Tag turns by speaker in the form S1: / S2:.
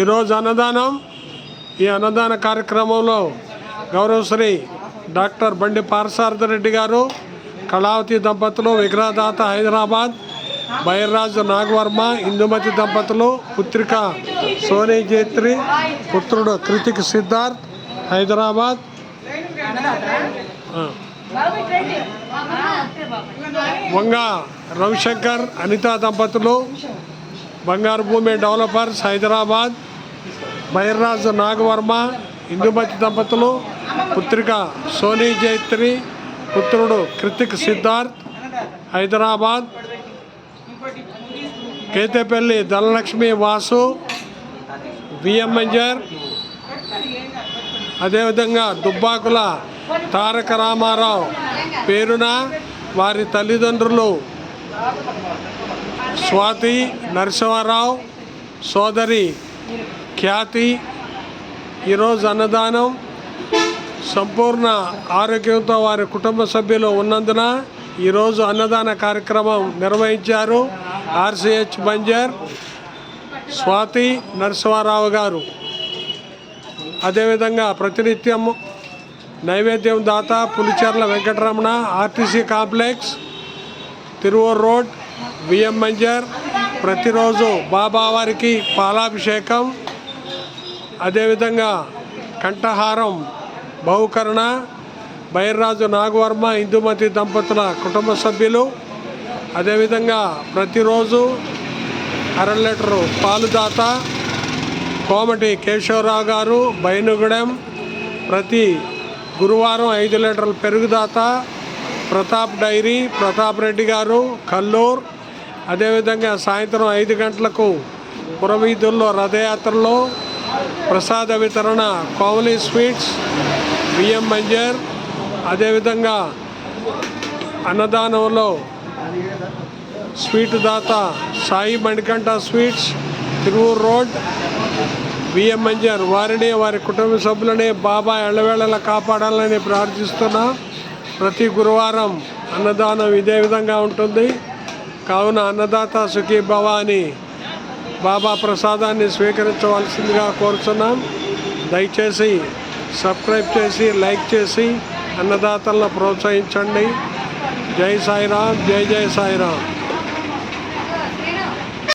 S1: ఈరోజు అన్నదానం. ఈ అన్నదాన కార్యక్రమంలో గౌరవశ్రీ డాక్టర్ బండి పారసారథి రెడ్డి గారు కళావతి దంపతులు విగ్రహదాత హైదరాబాద్ బైర్రాజు నాగవర్మ ఇందుమతి దంపతులు పుత్రిక సోనీ జైత్రి పుత్రుడు కృతిక్ సిద్ధార్థ్ హైదరాబాద్. వంగ రవిశంకర్ అనితా దంపతులు బంగారు భూమి డెవలపర్స్ హైదరాబాద్ బైర్రాజు నాగవర్మ ఇందుమతి దంపతులు పుత్రిక సోనీ జైత్రి పుత్రుడు కృతిక్ సిద్ధార్థ్ హైదరాబాద్ కేతేపల్లి ధనలక్ష్మి వాసు విఎంఎంజర్ అదేవిధంగా దుబ్బాకుల తారక రామారావు పేరున వారి తల్లిదండ్రులు స్వాతి నరసింహారావు సోదరి ఖ్యాతి ఈరోజు అన్నదానం సంపూర్ణ ఆరోగ్యంతో వారి కుటుంబ సభ్యులు ఉన్నందున ఈరోజు అన్నదాన కార్యక్రమం నిర్వహించారు ఆర్సిహెచ్ బంజర్ స్వాతి నరసింహారావు గారు. అదేవిధంగా ప్రతినిత్యం నైవేద్యం దాత Pulicherla Venkataramana RTC complex Tiruvuru road బియ్యం మంజర్ ప్రతిరోజు బాబావారికి పాలాభిషేకం. అదేవిధంగా కంఠహారం బహుకరణ. బైర్రాజు నాగవర్మ ఇందుమతి దంపతుల కుటుంబ సభ్యులు. అదేవిధంగా ప్రతిరోజు అర లీటరు పాలుదాత కోమటి కేశవరావు గారు బైనుగూడెం. ప్రతి గురువారం ఐదు లీటర్ల పెరుగుదాత. ప్రతాప్ డైరీ ప్రతాప్ రెడ్డి గారు కల్లూర్. అదేవిధంగా సాయంత్రం ఐదు గంటలకు పురవీధుల్లో రథయాత్రలో ప్రసాద వితరణ కోవలి స్వీట్స్ బియ్యం మంజర్ అదేవిధంగా అన్నదానంలో స్వీట్ దాత సాయి మణికంఠ స్వీట్స్ తిరువూరు రోడ్ బియ్యం మంజర్ వారిని వారి కుటుంబ సభ్యులని బాబా ఎళ్ళవేళలా కాపాడాలని ప్రార్థిస్తున్నా. ప్రతి గురువారం అన్నదానం ఇదే విధంగా ఉంటుంది. కావున అన్నదాత సుఖీ భవ అని బాబా ప్రసాదాన్ని స్వీకరించవలసిందిగా కోరుతున్నాం దయచేసి సబ్స్క్రైబ్ చేసి లైక్ చేసి అన్నదాతలను ప్రోత్సహించండి. జై సాయిరామ్ జై జై సాయిరామ్.